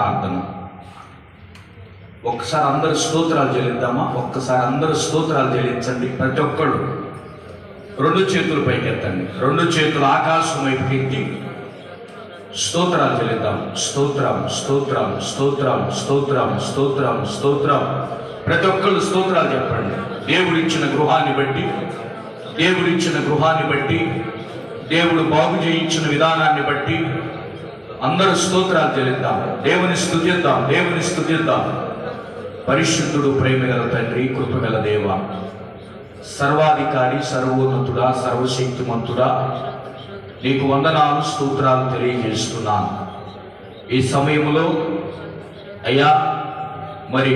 ప్రార్థన. ఒక్కసారి అందరు స్తోత్రాలు చెల్లిద్దామా? ఒక్కసారి అందరు స్తోత్రాలు చెల్లించండి ప్రతి ఒక్కళ్ళు. రెండు చేతులు పైకెత్తండి. రెండు చేతులు ఆకాశం వైపు ఎత్తి స్తోత్రాలు చెల్లిద్దాం. స్తోత్రం స్తోత్రం స్తోత్రం స్తోత్రం స్తోత్రం స్తోత్రం. ప్రతి ఒక్కళ్ళు స్తోత్రాలు చెప్పండి. దేవుడిచ్చిన గృహాన్ని బట్టి దేవుడిచ్చిన గృహాన్ని బట్టి దేవుడు బాగు చేయించిన విధానాన్ని బట్టి అందరూ స్తోత్రాలు చెల్లిద్దాం. దేవుని స్థుతిద్దాం దేవుని స్థుతిద్దాం పరిశుద్ధుడు ప్రేమగల తండ్రి కృపగల దేవ. సర్వాధికారి సర్వోన్నతుడా సర్వశక్తిమంతుడా నీకు వందనాలు స్తోత్రాలు తెలియజేస్తున్నాను. ఈ సమయంలో అయ్యా మరి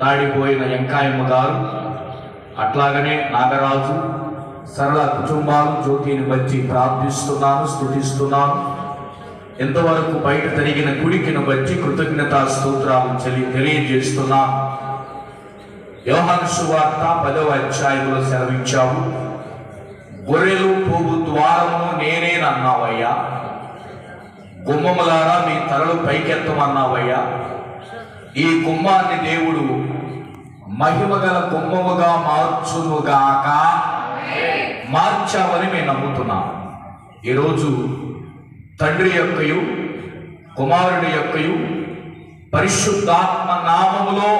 తాడిపోయిన వెంకాయమ్మ గారు అట్లాగనే నాగరాజు సరళ కుటుంబాలు జ్యోతిని బట్టి ప్రార్థిస్తున్నాను స్థుతిస్తున్నాను ఎంతవరకు బయట జరిగిన గుడికిని బట్టి కృతజ్ఞతా స్తోత్రాలు చెలి తెలియజేస్తున్నాను యోహాను సువార్త పదవ అధ్యాయంలో సెలవించావు గొర్రెలు పోగు ద్వారము నేనేనన్నావయ్యా గుమ్మములారా మీ తలలు పైకెత్తమన్నావయ్యా. ఈ గుమ్మాన్ని దేవుడు మహిమగల గుమ్మముగా మార్చునుగాక. మార్చావని మేము నమ్ముతున్నాం. ఈరోజు తండ్రి యొక్కయు కుమారుడి యొక్కయు పరిశుద్ధాత్మ నామములో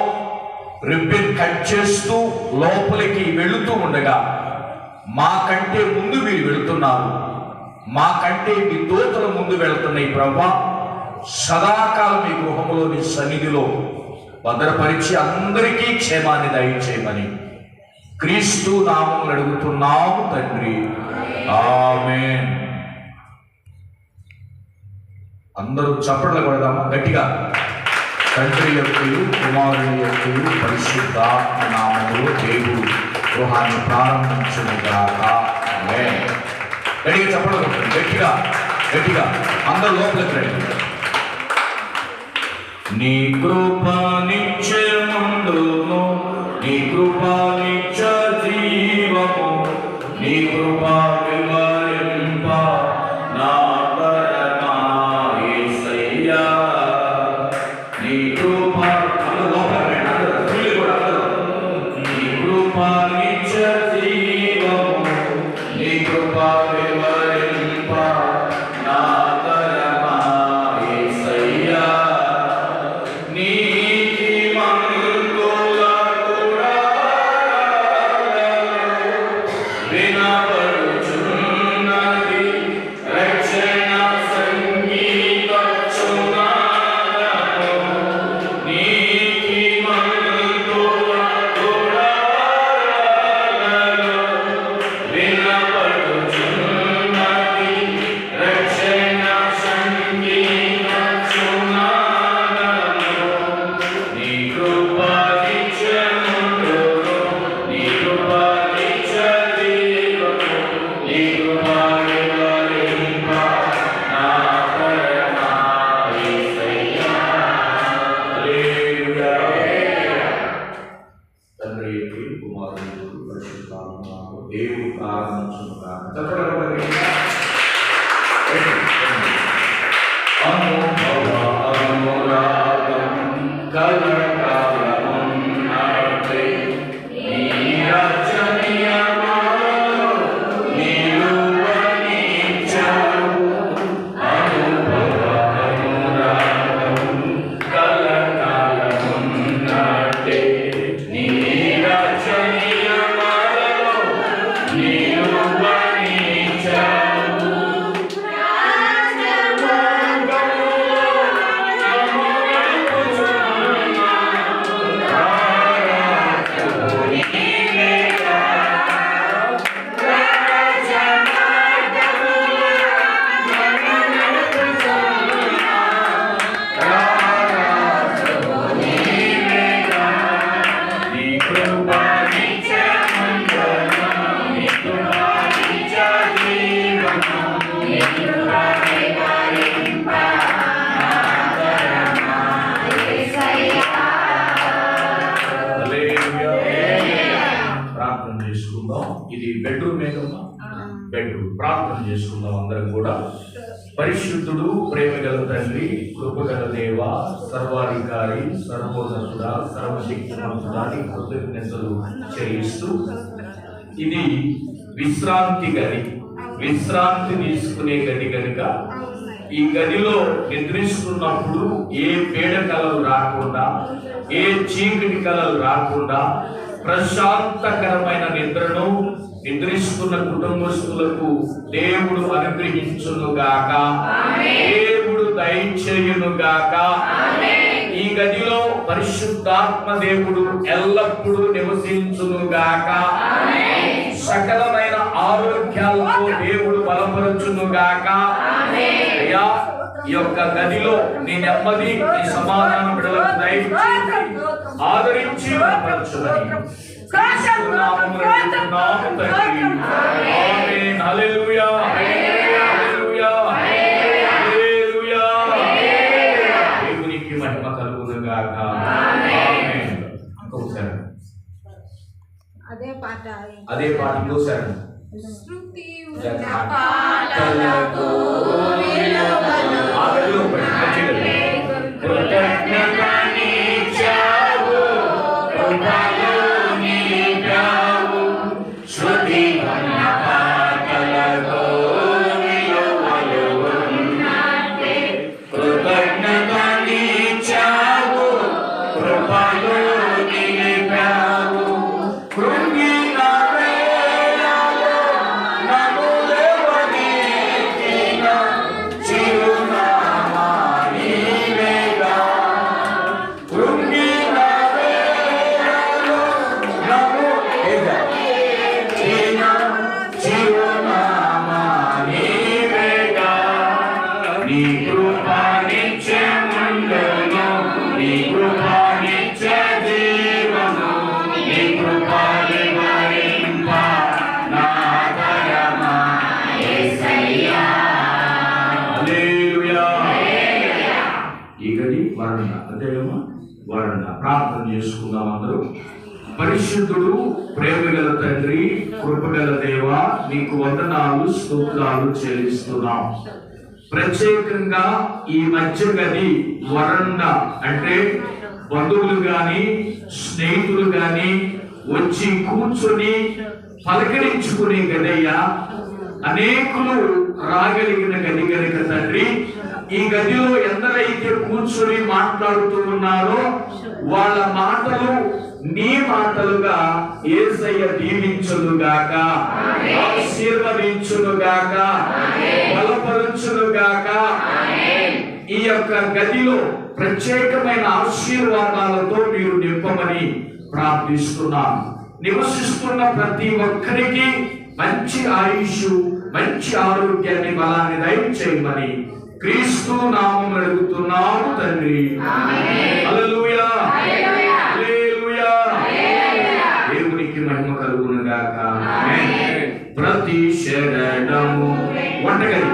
రిబ్బిన్ కట్ చేస్తూ లోపలికి వెళుతూ ఉండగా మాకంటే ముందు మీరు వెళుతున్నారు. మాకంటే మీ దోతల ముందు వెళుతున్నాయి ప్రభా సదాకాలం మీ గృహములోని సన్నిధిలో భద్రపరిచి అందరికీ క్షేమాన్ని దయచేయమని క్రీస్తు నామం అడుగుతున్నాము తండ్రి. ఆమెన్. అందరూ చప్పట్లు కొడదామా? గట్టిగా. తండ్రి యొక్కయు కుమారుని యొక్కయు పరిశుద్ధాత్మ నామములో దేవుడు గృహాన్ని ప్రారంభించుగాక గట్టిగా చప్పట్లు కొట్టండి. గట్టిగా గట్టిగా. అందరూ లోపలికి రండి. నీ కృప నిత్యముండును నీ కృప ప్రార్థన చేసుకుందాం అందరం కూడా. పరిశుద్ధుడు ప్రేమగల తండ్రి కృపగల దేవ సర్వాధికారి సర్వోన్నతుడ సర్వశక్తిమంతుడా కృతజ్ఞతలు చేయిస్తూ ఇది విశ్రాంతి గది. విశ్రాంతి తీసుకునే గది కనుక ఈ గదిలో నిద్రిస్తున్నప్పుడు ఏ పేడ కలలు రాకుండా ఏ చీకటి కలలు రాకుండా ప్రశాంతకరమైన నిద్రను నిద్రిస్తున్న కుటుంబస్తులకు దేవుడు అనుగ్రహించునుగాక. దేవుడు దయచేయునుగాక. ఈ గదిలో పరిశుద్ధాత్మ దేవుడు ఎల్లప్పుడూ నివసించునుగాక. సకలమైన ఆరోగ్యాలతో దేవుడు బలపరచునుగాక. అయ్యా ఈ యొక్క గదిలో నీ నెమ్మది నీ సమాధానం బిడలకు దయచేసి ఆదరించి బలపరచుదని నామములో అడుగుతున్నాము తండ్రి. ఆమేన్. హల్లెలూయా. హల్లెలూయా. హల్లెలూయా. దేవునికి మహిమ కలుగునుగాక ఆమేన్. ఇంకొకసారి అదే పాట అదే పాట ఇంకోసారి శృతి పాటలతో పరిశుద్ధుడు ప్రేమగల తండ్రి కృపగల దేవ నీకు వందనాలు స్తోత్రాలు చెల్లిస్తున్నాం. ప్రత్యేకంగా ఈ మధ్య గది వరండ అంటే బంధువులు గాని స్నేహితులు గాని వచ్చి కూర్చొని పలకరించుకునే గదయ్యా. అనేకులు రాగలిగిన గది గనుక తండ్రి ఈ గదిలో ఎందరైతే కూర్చొని మాట్లాడుతూ ఉన్నారో వాళ్ళ మాటలు నీ మాటలుగా ఏసయ్య దీవించునుగాక. ఆశీర్వదించునుగాక. బలపరుచునుగాక. ఈ యొక్క గదిలో ప్రత్యేకమైన ఆశీర్వాదాలతో మీరు నింపమని ప్రార్థిస్తున్నాను నివసిస్తున్న ప్రతి ఒక్కరికి మంచి ఆయుష్ మంచి ఆరోగ్యాన్ని బలాన్ని దయచేయమని క్రీస్తు నామం అడుగుతున్నాము తండ్రి. హల్లెలూయా. ప్రతి శరణము వంటగది.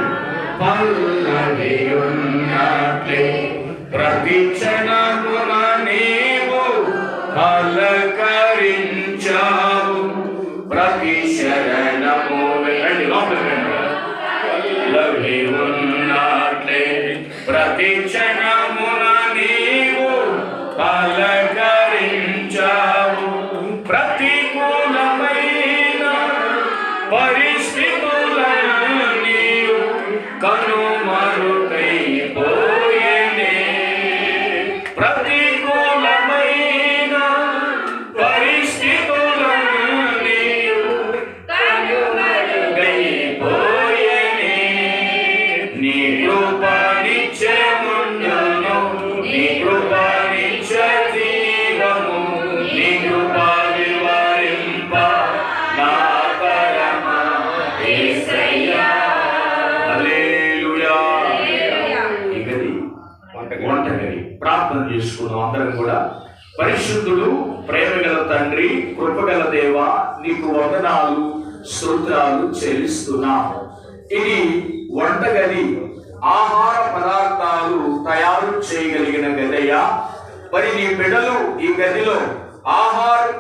పల్లవియున్నట్లే ప్రతి క్షణమున నీవు పలకరించావు. ప్రతి శరణము వెళ్ళండి లోపలికి రండి. పల్లవి ఉన్నట్లే. ప్రతి క్షణ కూడా పరిశుద్ధుడు ప్రేమగల తండ్రి కృపగల దేవ నీకు వందనాలు స్తోత్రాలు చెల్లిస్తున్నా. ఇది వంటగది ఆహార పదార్థాలు తయారు చేయగలిగిన గదయ్యా. మరి నీ బిడ్డలు ఈ గదిలో ఆహారం